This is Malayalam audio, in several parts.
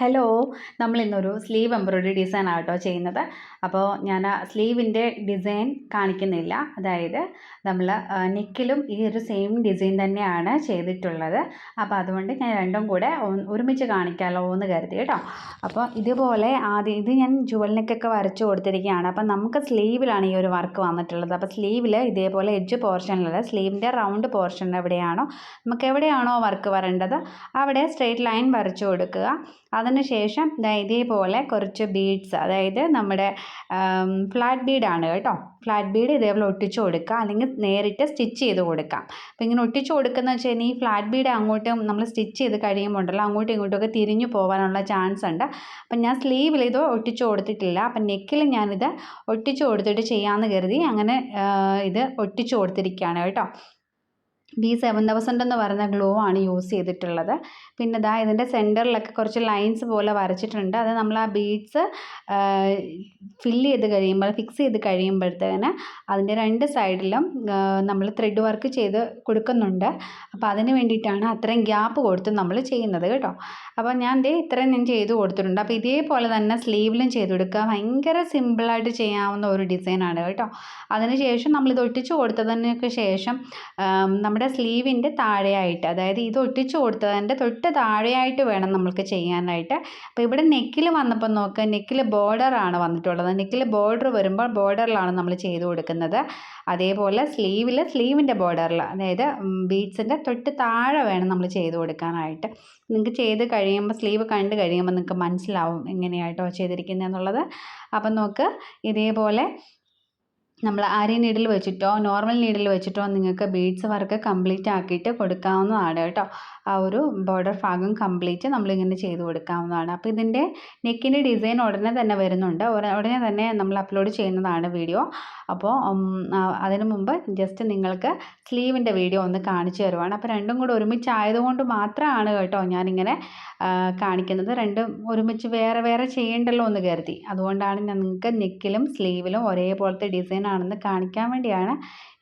ഹലോ നമ്മൾ ഇന്നൊരു സ്ലീവ് എംബ്രോയ്ഡറി ഡിസൈൻ ആട്ടോ ചെയ്യുന്നത്. അപ്പോൾ ഞാൻ സ്ലീവിന്റെ ഡിസൈൻ കാണിക്കുന്നില്ല. അതായത് നമ്മൾ നെക്കിലും ഈ ഒരു സെയിം ഡിസൈൻ തന്നെയാണ് ചെയ്തിട്ടുള്ളത്. അപ്പോൾ അതുകൊണ്ട് ഞാൻ രണ്ടും കൂടെ ഒരുമിച്ച് കാണിക്കാമല്ലോ എന്ന് കരുതി കേട്ടോ. അപ്പോൾ ഇതുപോലെ ആദ്യം ഇത് ഞാൻ ജുവൽ നെക്കൊക്കെ വരച്ചു കൊടുത്തിരിക്കുകയാണ്. അപ്പോൾ നമുക്ക് സ്ലീവിലാണ് ഈ ഒരു വർക്ക് വന്നിട്ടുള്ളത്. അപ്പോൾ സ്ലീവിൽ ഇതേപോലെ എഡ്ജ് പോർഷനിലുള്ള സ്ലീവിന്റെ റൗണ്ട് പോർഷൻ എവിടെയാണോ നമുക്ക് എവിടെയാണോ വർക്ക് വരേണ്ടത് അവിടെ സ്ട്രെയിറ്റ് ലൈൻ വരച്ചു കൊടുക്കുക. അതിനുശേഷം ദാ ഇതേപോലെ കുറച്ച് ബീഡ്സ് അതായത് നമ്മുടെ ഫ്ലാറ്റ് ബീഡാണ് കേട്ടോ. ഫ്ലാറ്റ് ബീഡ് ഇതേപോലെ ഒട്ടിച്ചു കൊടുക്കുക അല്ലെങ്കിൽ നേരിട്ട് സ്റ്റിച്ച് ചെയ്ത് കൊടുക്കാം. അപ്പോൾ ഇങ്ങനെ ഒട്ടിച്ചു കൊടുക്കുന്ന വെച്ച് കഴിഞ്ഞാൽ ഈ ഫ്ലാറ്റ് ബീഡ് അങ്ങോട്ടും നമ്മൾ സ്റ്റിച്ച് ചെയ്ത് കഴിയുമ്പോൾ ഉണ്ടല്ലോ അങ്ങോട്ടും ഇങ്ങോട്ടും ഒക്കെ തിരിഞ്ഞു പോകാനുള്ള ചാൻസ് ഉണ്ട്. അപ്പം ഞാൻ സ്ലീവിൽ ഇത് ഒട്ടിച്ചു കൊടുത്തിട്ടില്ല. അപ്പം നെക്കിൽ ഞാനിത് ഒട്ടിച്ചു കൊടുത്തിട്ട് ചെയ്യാമെന്ന് കരുതി അങ്ങനെ ഇത് ഒട്ടിച്ചു കൊടുത്തിരിക്കുകയാണ് കേട്ടോ. ബി സെവൻ തൗസൻഡ് എന്ന് പറയുന്ന ഗ്ലോ ആണ് യൂസ് ചെയ്തിട്ടുള്ളത്. പിന്നെ ഇതാ ഇതിന്റെ സെന്ററിലൊക്കെ കുറച്ച് ലൈൻസ് പോലെ വരച്ചിട്ടുണ്ട്. അത് നമ്മൾ ആ ബീഡ്സ് ഫില്ല് ചെയ്ത് കഴിയുമ്പോൾ ഫിക്സ് ചെയ്ത് കഴിയുമ്പോഴത്തേന് അതിന്റെ രണ്ട് സൈഡിലും നമ്മൾ ത്രെഡ് വർക്ക് ചെയ്ത് കൊടുക്കുന്നുണ്ട്. അപ്പോൾ അതിന് വേണ്ടിയിട്ടാണ് അത്രയും ഗ്യാപ്പ് കൊടുത്ത് നമ്മൾ ചെയ്യുന്നത് കേട്ടോ. അപ്പോൾ ഞാൻ ദേ ഇത്രയും ഞാൻ ചെയ്ത് കൊടുത്തിട്ടുണ്ട്. അപ്പോൾ ഇതേപോലെ തന്നെ സ്ലീവിലും ചെയ്ത് കൊടുക്കുക. ഭയങ്കര സിമ്പിളായിട്ട് ചെയ്യാവുന്ന ഒരു ഡിസൈനാണ് കേട്ടോ. അതിനുശേഷം നമ്മളിത് ഒട്ടിച്ച് കൊടുത്തതിനൊക്കെ ശേഷം ആം, നമ്മുടെ സ്ലീവിന്റെ താഴെയായിട്ട് അതായത് ഇത് ഒട്ടിച്ചു കൊടുത്തതിന്റെ തൊട്ട് താഴെയായിട്ട് വേണം നമ്മൾക്ക് ചെയ്യാനായിട്ട്. അപ്പോൾ ഇവിടെ നെക്കിൽ വന്നപ്പോൾ നോക്കുക നെക്കിൽ ബോർഡറാണ് വന്നിട്ടുള്ളത്. നെക്കിൽ ബോർഡർ വരുമ്പോൾ ബോർഡറിലാണ് നമ്മൾ ചെയ്ത് കൊടുക്കുന്നത്. അതേപോലെ സ്ലീവിൽ സ്ലീവിന്റെ ബോർഡറിൽ അതായത് ബീഡ്സിന്റെ തൊട്ട് താഴെ വേണം നമ്മൾ ചെയ്ത് കൊടുക്കാനായിട്ട്. നിങ്ങൾക്ക് ചെയ്ത് കഴിയുമ്പോൾ സ്ലീവ് കണ്ട് കഴിയുമ്പോൾ നിങ്ങൾക്ക് മനസ്സിലാവും എങ്ങനെയായിട്ടോ ചെയ്തിരിക്കുന്നത് എന്നുള്ളത്. അപ്പം നോക്ക് ഇതേപോലെ നമ്മൾ അരി നീഡിൽ വെച്ചിട്ടോ നോർമൽ നീഡിൽ വെച്ചിട്ടോ നിങ്ങൾക്ക് ബീഡ്സ് വർക്ക് കംപ്ലീറ്റ് ആക്കിയിട്ട് കൊടുക്കാവുന്നതാണ് കേട്ടോ. ആ ഒരു ബോർഡർ ഭാഗം കംപ്ലീറ്റ് നമ്മളിങ്ങനെ ചെയ്ത് കൊടുക്കാവുന്നതാണ്. അപ്പോൾ ഇതിന്റെ നെക്കിന്റെ ഡിസൈൻ ഉടനെ തന്നെ വരുന്നുണ്ട്. ഉട- ഉടനെ തന്നെ നമ്മൾ അപ്ലോഡ് ചെയ്യുന്നതാണ് വീഡിയോ അപ്പോൾ അതിനു മുമ്പ് ജസ്റ്റ് നിങ്ങൾക്ക് സ്ലീവിന്റെ വീഡിയോ ഒന്ന് കാണിച്ചു തരുവാണ്. അപ്പോൾ രണ്ടും കൂടെ ഒരുമിച്ചായതുകൊണ്ട് മാത്രമാണ് കേട്ടോ ഞാനിങ്ങനെ കാണിക്കുന്നത്. രണ്ടും ഒരുമിച്ച് വേറെ വേറെ ചെയ്യേണ്ടല്ലോ എന്ന് കരുതി. അതുകൊണ്ടാണ് ഞാൻ നിങ്ങൾക്ക് നെക്കിലും സ്ലീവിലും ഒരേപോലത്തെ ഡിസൈൻ ആണെന്ന് കാണിക്കാൻ വേണ്ടിയാണ്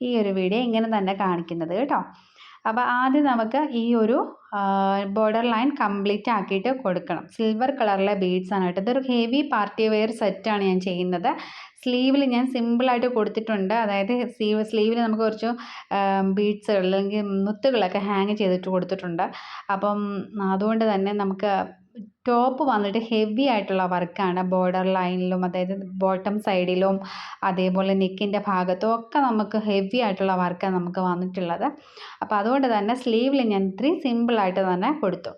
ഈ ഒരു വീഡിയോ ഇങ്ങനെ തന്നെ കാണിക്കുന്നത് കേട്ടോ. അപ്പോൾ ആദ്യം നമുക്ക് ഈ ഒരു ബോർഡർ ലൈൻ കംപ്ലീറ്റ് ആക്കിയിട്ട് കൊടുക്കണം. സിൽവർ കളറിലെ ബീഡ്സ് ആണ് കേട്ടോ. ഇതൊരു ഹെവി പാർട്ടി വെയർ സെറ്റാണ് ഞാൻ ചെയ്യുന്നത്. സ്ലീവിൽ ഞാൻ സിമ്പിളായിട്ട് കൊടുത്തിട്ടുണ്ട്. അതായത് സ്ലീവ് സ്ലീവിൽ നമുക്ക് കുറച്ച് ബീഡ്സുകൾ അല്ലെങ്കിൽ മുത്തുകളൊക്കെ ഹാങ് ചെയ്തിട്ട് കൊടുത്തിട്ടുണ്ട്. അപ്പം അതുകൊണ്ട് തന്നെ നമുക്ക് ടോപ്പ് വന്നിട്ട് ഹെവി ആയിട്ടുള്ള വർക്കാണ് ബോർഡർ ലൈനിലും അതായത് ബോട്ടം സൈഡിലും അതേപോലെ നെക്കിന്റെ ഭാഗത്തും ഒക്കെ നമുക്ക് ഹെവി ആയിട്ടുള്ള വർക്കാണ് നമുക്ക് വന്നിട്ടുള്ളത്. അപ്പോൾ അതുകൊണ്ട് തന്നെ സ്ലീവിൽ ഞാൻ ഇത്രയും സിമ്പിളായിട്ട് തന്നെ കൊടുത്തു.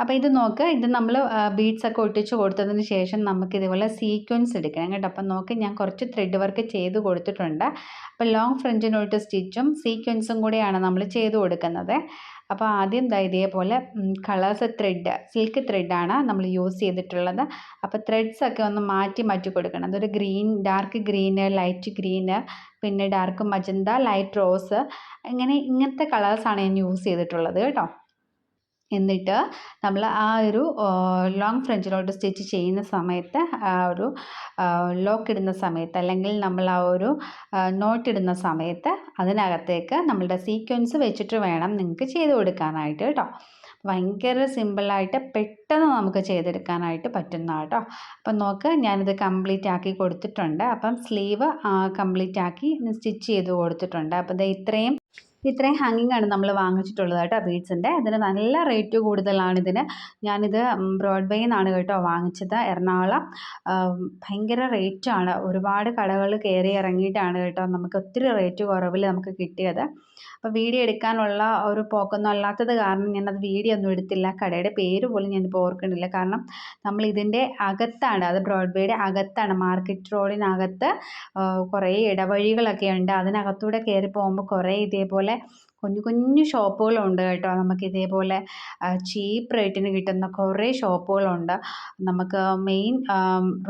അപ്പോൾ ഇത് നോക്ക് ഇത് നമ്മൾ ബീഡ്സ് ഒക്കെ ഒട്ടിച്ച് കൊടുത്തതിന് ശേഷം നമുക്ക് ഇതുപോലെ സീക്വൻസ് എടുക്കണം കേട്ടോ. അപ്പം നോക്ക് ഞാൻ കുറച്ച് ത്രെഡ് വർക്ക് ചെയ്ത് കൊടുത്തിട്ടുണ്ട്. അപ്പോൾ ലോങ് ഫ്രഞ്ചിനോട്ട് സ്റ്റിച്ചും സീക്വൻസും കൂടെയാണ് നമ്മൾ ചെയ്ത് കൊടുക്കുന്നത്. അപ്പോൾ ആദ്യം ദാ ഇതേപോലെ കളേഴ്സ് ത്രെഡ് സിൽക്ക് ത്രെഡാണ് നമ്മൾ യൂസ് ചെയ്തിട്ടുള്ളത്. അപ്പോൾ ത്രെഡ്സ് ഒക്കെ ഒന്ന് മാറ്റി മാറ്റി കൊടുക്കണം. അതൊരു green dark green light green പിന്നെ ഡാർക്ക് മജന്ത ലൈറ്റ് റോസ് ഇങ്ങനെ ഇങ്ങനത്തെ കളേഴ്സാണ് ഞാൻ യൂസ് ചെയ്തിട്ടുള്ളത് കേട്ടോ. എന്നിട്ട് നമ്മൾ ആ ഒരു ലോങ് ഫ്രഞ്ചിലോട്ട് സ്റ്റിച്ച് ചെയ്യുന്ന സമയത്ത് ആ ഒരു ലോക്ക് ഇടുന്ന സമയത്ത് അല്ലെങ്കിൽ നമ്മൾ ആ ഒരു നോട്ട് ഇടുന്ന സമയത്ത് അതിനകത്തേക്ക് നമ്മളുടെ സീക്വൻസ് വെച്ചിട്ട് വേണം നിങ്ങൾക്ക് ചെയ്ത് കൊടുക്കാനായിട്ട് കേട്ടോ. ഭയങ്കര സിമ്പിളായിട്ട് പെട്ടെന്ന് നമുക്ക് ചെയ്തെടുക്കാനായിട്ട് പറ്റുന്ന കേട്ടോ. അപ്പം നോക്ക് ഞാനിത് കംപ്ലീറ്റ് ആക്കി കൊടുത്തിട്ടുണ്ട്. അപ്പം സ്ലീവ് കംപ്ലീറ്റ് ആക്കി സ്റ്റിച്ച് ചെയ്ത് കൊടുത്തിട്ടുണ്ട്. അപ്പം ഇത് ഇത്രയും ഇത്രയും ഹാങ്ങിങ് ആണ് നമ്മൾ വാങ്ങിച്ചിട്ടുള്ളത് കേട്ടോ ബീഡ്സിന്റെ ഇതിന് നല്ല റേറ്റ് കൂടുതലാണ് ഇതിന്. ഞാനിത് ബ്രോഡ്വേയിൽ നിന്നാണ് കേട്ടോ വാങ്ങിച്ചത്. എറണാകുളം. ഭയങ്കര റേറ്റാണ് ഒരുപാട് കടകൾ കയറി ഇറങ്ങിയിട്ടാണ് കേട്ടോ നമുക്ക് ഒത്തിരി റേറ്റ് കുറവിൽ നമുക്ക് കിട്ടിയത്. അപ്പോൾ വീഡിയോ എടുക്കാനുള്ള ഒരു പോക്കൊന്നും അല്ലാത്തത് കാരണം ഞാനത് വീഡിയോ ഒന്നും എടുത്തില്ല. കടയുടെ പേര് പോലും ഞാൻ ഞാനിപ്പോൾ ഓർക്കുന്നില്ല. കാരണം നമ്മൾ ഇതിന്റെ അകത്താണ് അത് ബ്രോഡ്വേയുടെ അകത്താണ് മാർക്കറ്റ് റോഡിനകത്ത് കുറേ ഇടവഴികളൊക്കെ ഉണ്ട്. അതിനകത്തൂടെ കയറി പോകുമ്പോൾ കുറേ ഇതേപോലെ കുഞ്ഞു കുഞ്ഞു ഷോപ്പുകളുണ്ട് കേട്ടോ. നമുക്ക് ഇതേപോലെ ചീപ്പ് റേറ്റിന് കിട്ടുന്ന കുറേ ഷോപ്പുകളുണ്ട്. നമുക്ക് മെയിൻ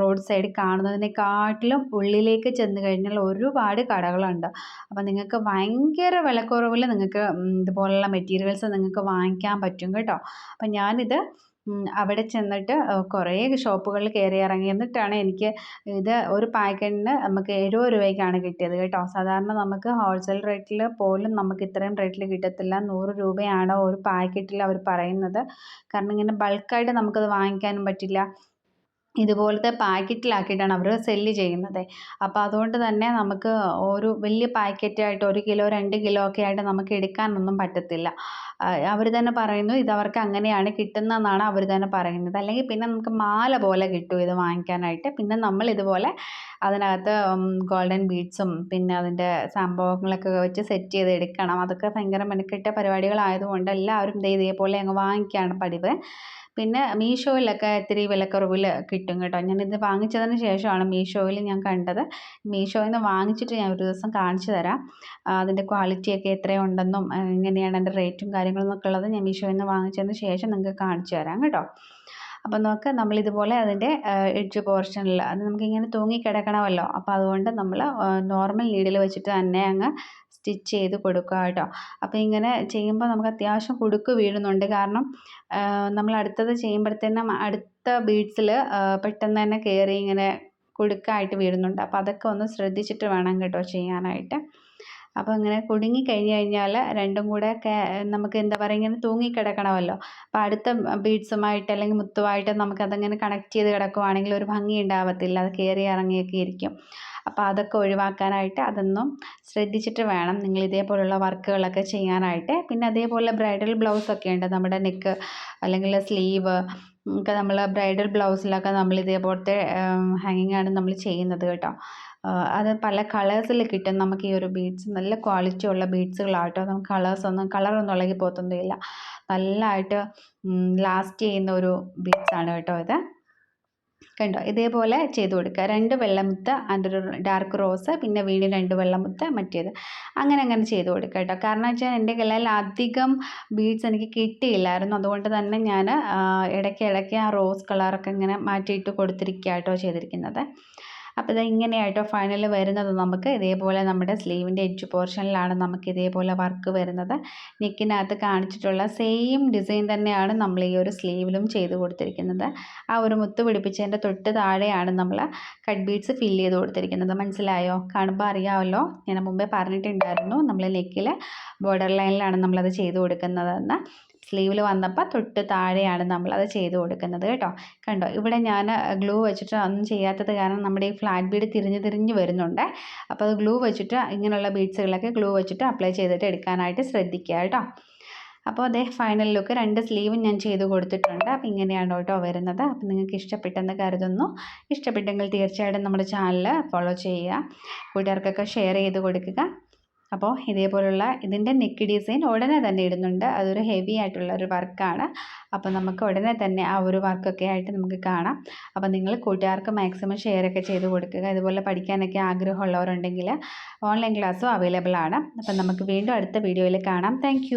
റോഡ് സൈഡിൽ കാണുന്നതിനെക്കാട്ടിലും ഉള്ളിലേക്ക് ചെന്ന് കഴിഞ്ഞാൽ ഒരുപാട് കടകളുണ്ട്. അപ്പോൾ നിങ്ങൾക്ക് ഭയങ്കര വിലക്കുറവിൽ നിങ്ങൾക്ക് ഇതുപോലുള്ള മെറ്റീരിയൽസ് നിങ്ങൾക്ക് വാങ്ങിക്കാൻ പറ്റും കേട്ടോ. അപ്പം ഞാനിത് അവിടെ ചെന്നിട്ട് കുറേ ഷോപ്പുകളിൽ കയറി ഇറങ്ങി. എന്നിട്ടാണ് എനിക്ക് ഇത് ഒരു പാക്കറ്റിന് നമുക്ക് എഴുപത് രൂപയ്ക്കാണ് കിട്ടിയത് കേട്ടോ. സാധാരണ നമുക്ക് ഹോൾസെയിൽ റേറ്റിൽ പോലും നമുക്ക് ഇത്രയും റേറ്റിൽ കിട്ടത്തില്ല. നൂറ് രൂപയാണ് ഒരു പാക്കറ്റിൽ അവർ പറയുന്നത്. കാരണം ഇങ്ങനെ ബൾക്കായിട്ട് നമുക്കത് വാങ്ങിക്കാനും പറ്റില്ല. ഇതുപോലത്തെ പാക്കറ്റിലാക്കിയിട്ടാണ് അവർ സെല്ല് ചെയ്യുന്നത്. അപ്പോൾ അതുകൊണ്ട് തന്നെ നമുക്ക് ഒരു വലിയ പാക്കറ്റായിട്ട് ഒരു കിലോ രണ്ട് കിലോ ഒക്കെ ആയിട്ട് നമുക്ക് എടുക്കാനൊന്നും പറ്റത്തില്ല. അവർ തന്നെ പറയുന്നു ഇത് അവർക്ക് അങ്ങനെയാണ് കിട്ടുന്നതെന്നാണ് അവർ തന്നെ പറയുന്നത്. അല്ലെങ്കിൽ പിന്നെ നമുക്ക് മാല പോലെ കിട്ടും ഇത് വാങ്ങിക്കാനായിട്ട്. പിന്നെ നമ്മൾ ഇതുപോലെ അതിനകത്ത് ഗോൾഡൻ ബീഡ്സും പിന്നെ അതിന്റെ സംഭവങ്ങളൊക്കെ വെച്ച് സെറ്റ് ചെയ്ത് എടുക്കണം. അതൊക്കെ ഭയങ്കര മെനക്കെട്ട പരിപാടികളായതുകൊണ്ട് എല്ലാവരും ഇതേ ഇതേപോലെ അങ്ങ് വാങ്ങിക്കുകയാണ് പതിവ്. പിന്നെ മീഷോയിലൊക്കെ ഇത്തിരി വിലക്കുറവിൽ കിട്ടും കേട്ടോ. ഞാനിത് വാങ്ങിച്ചതിന് ശേഷമാണ് മീഷോയിൽ ഞാൻ കണ്ടത്. മീഷോയിൽ നിന്ന് വാങ്ങിച്ചിട്ട് ഞാൻ ഒരു ദിവസം കാണിച്ചു തരാം. അതിന്റെ ക്വാളിറ്റിയൊക്കെ എത്രയുണ്ടെന്നും എങ്ങനെയാണ് അതിന്റെ റേറ്റും കാര്യങ്ങളും എന്നൊക്കെ ഉള്ളത് ഞാൻ മീഷോയിൽ നിന്ന് വാങ്ങിച്ചതിന് ശേഷം നിങ്ങൾക്ക് കാണിച്ചു തരാം കേട്ടോ. അപ്പോൾ നോക്ക് നമ്മളിതുപോലെ അതിന്റെ എഡ്ജ് പോർഷനിൽ അത് നമുക്കിങ്ങനെ തൂങ്ങി കിടക്കണമല്ലോ അപ്പോൾ അതുകൊണ്ട് നമ്മൾ നോർമൽ നീഡിൽ വെച്ചിട്ട് തന്നെ അങ്ങ് സ്റ്റിച്ച് ചെയ്ത് കൊടുക്കുക കേട്ടോ. അപ്പോൾ ഇങ്ങനെ ചെയ്യുമ്പോൾ നമുക്ക് അത്യാവശ്യം കുടുക്ക് വീഴുന്നുണ്ട്. കാരണം നമ്മൾ അടുത്തത് ചെയ്യുമ്പോഴത്തേനും അടുത്ത ബീഡ്സിൽ പെട്ടെന്ന് തന്നെ കയറി ഇങ്ങനെ കുടുക്കായിട്ട് വീഴുന്നുണ്ട്. അപ്പോൾ അതൊക്കെ ഒന്ന് ശ്രദ്ധിച്ചിട്ട് വേണം കേട്ടോ ചെയ്യാനായിട്ട്. അപ്പോൾ ഇങ്ങനെ കുടുങ്ങി കഴിഞ്ഞ് കഴിഞ്ഞാൽ രണ്ടും കൂടെ നമുക്ക് എന്താ പറയുക ഇങ്ങനെ തൂങ്ങിക്കിടക്കണമല്ലോ അപ്പോൾ അടുത്ത ബീഡ്സുമായിട്ട് അല്ലെങ്കിൽ മുത്തുമായിട്ട് നമുക്കതങ്ങനെ കണക്ട് ചെയ്ത് കിടക്കുവാണെങ്കിൽ ഒരു ഭംഗി ഉണ്ടാവത്തില്ല. അത് കയറി ഇറങ്ങിയൊക്കെ ഇരിക്കും. അപ്പോൾ അതൊക്കെ ഒഴിവാക്കാനായിട്ട് അതൊന്നും ശ്രദ്ധിച്ചിട്ട് വേണം നിങ്ങൾ ഇതേപോലുള്ള വർക്കുകളൊക്കെ ചെയ്യാനായിട്ട്. പിന്നെ അതേപോലെ ബ്രൈഡൽ ബ്ലൗസൊക്കെ ഉണ്ട്. നമ്മുടെ നെക്ക് അല്ലെങ്കിൽ സ്ലീവ് ഒക്കെ നമ്മൾ ബ്രൈഡൽ ബ്ലൗസിലൊക്കെ നമ്മൾ ഇതേപോലത്തെ ഹാങ്ങിങ് ആണ് നമ്മൾ ചെയ്യുന്നത് കേട്ടോ. അത് പല കളേഴ്സിൽ കിട്ടും. നമുക്ക് ഈ ഒരു ബീഡ്സ് നല്ല ക്വാളിറ്റി ഉള്ള ബീഡ്സുകളാട്ടോ നമുക്ക് കളേഴ്സ് ഒന്നും കളറൊന്നും ഇളകി പോകത്തൊന്നുമില്ല. നല്ലതായിട്ട് ലാസ്റ്റ് ചെയ്യുന്ന ഒരു ബീഡ്സാണ് കേട്ടോ ഇത്. കണ്ടോ? ഇതേപോലെ ചെയ്ത് കൊടുക്കുക. രണ്ട് വെള്ളമുത്ത് അതിന്റെ ഡാർക്ക് റോസ് പിന്നെ വീണ്ടും രണ്ട് വെള്ളമുത്ത് മറ്റേത്. അങ്ങനെ അങ്ങനെ ചെയ്ത് കൊടുക്കുക കേട്ടോ. കാരണം വെച്ചാൽ എന്റെ കയ്യിൽ അധികം ബീഡ്സ് എനിക്ക് കിട്ടിയില്ലായിരുന്നു. അതുകൊണ്ട് തന്നെ ഞാൻ ഇടയ്ക്ക് ഇടയ്ക്ക് ആ റോസ് കളറൊക്കെ ഇങ്ങനെ മാറ്റിയിട്ട് കൊടുത്തിരിക്കുക കേട്ടോ ചെയ്തിരിക്കുന്നത്. അപ്പോൾ ഇത് ഇങ്ങനെയായിട്ടോ ഫൈനൽ വരുന്നത് നമുക്ക്. ഇതേപോലെ നമ്മുടെ സ്ലീവിന്റെ എഡ്ജ് പോർഷനിലാണ് നമുക്ക് ഇതേപോലെ വർക്ക് വരുന്നത്. നെക്കിനകത്ത് കാണിച്ചിട്ടുള്ള സെയിം ഡിസൈൻ തന്നെയാണ് നമ്മൾ ഈ ഒരു സ്ലീവിലും ചെയ്ത് കൊടുത്തിരിക്കുന്നത്. ആ ഒരു മുത്ത് പിടിപ്പിച്ചതിന്റെ തൊട്ട് താഴെയാണ് നമ്മൾ കട്ട് ബീഡ്സ് ഫില്ല് ചെയ്ത് കൊടുത്തിരിക്കുന്നത്. മനസ്സിലായോ? കാണുമ്പോൾ അറിയാമല്ലോ. ഞാൻ മുമ്പേ പറഞ്ഞിട്ടുണ്ടായിരുന്നു നമ്മൾ നെക്കിൽ ബോർഡർ ലൈനിലാണ് നമ്മളത് ചെയ്ത് കൊടുക്കുന്നതെന്ന്. സ്ലീവിൽ വന്നപ്പോൾ തൊട്ട് താഴെയാണ് നമ്മളത് ചെയ്ത് കൊടുക്കുന്നത് കേട്ടോ. കണ്ടോ? ഇവിടെ ഞാൻ ഗ്ലൂ വെച്ചിട്ട് ഒന്നും ചെയ്യാത്തത് കാരണം നമ്മുടെ ഈ ഫ്ലാറ്റ് ബീഡ് തിരിഞ്ഞ് തിരിഞ്ഞ് വരുന്നുണ്ട്. അപ്പോൾ അത് ഗ്ലൂ വെച്ചിട്ട് ഇങ്ങനെയുള്ള ബീഡ്സുകളൊക്കെ ഗ്ലൂ വെച്ചിട്ട് അപ്ലൈ ചെയ്തിട്ട് എടുക്കാനായിട്ട് ശ്രദ്ധിക്കുക കേട്ടോ. അപ്പോൾ അതേ ഫൈനൽ ലുക്ക് രണ്ട് സ്ലീവും ഞാൻ ചെയ്ത് കൊടുത്തിട്ടുണ്ട്. അപ്പോൾ ഇങ്ങനെയാണ് കേട്ടോ വരുന്നത്. അപ്പോൾ നിങ്ങൾക്ക് ഇഷ്ടപ്പെട്ടെന്ന് കരുതുന്നു. ഇഷ്ടപ്പെട്ടെങ്കിൽ തീർച്ചയായിട്ടും നമ്മുടെ ചാനൽ ഫോളോ ചെയ്യുക. കൂട്ടുകാർക്കൊക്കെ ഷെയർ ചെയ്ത് കൊടുക്കുക. അപ്പോൾ ഇതേപോലുള്ള ഇതിന്റെ നെക്ക് ഡിസൈൻ ഉടനെ തന്നെ ഇടുന്നുണ്ട്. അതൊരു ഹെവി ആയിട്ടുള്ള ഒരു വർക്കാണ് അപ്പോൾ നമുക്ക് ഉടനെ തന്നെ ആ ഒരു വർക്കൊക്കെ ആയിട്ട് നമുക്ക് കാണാം. അപ്പോൾ നിങ്ങൾ കൂട്ടുകാർക്ക് മാക്സിമം ഷെയർ ഒക്കെ ചെയ്ത് കൊടുക്കുക. ഇതുപോലെ പഠിക്കാനൊക്കെ ആഗ്രഹമുള്ളവരുണ്ടെങ്കിൽ ഓൺലൈൻ ക്ലാസ്സും അവൈലബിൾ ആണ്. അപ്പോൾ നമുക്ക് വീണ്ടും അടുത്ത വീഡിയോയിൽ കാണാം. താങ്ക്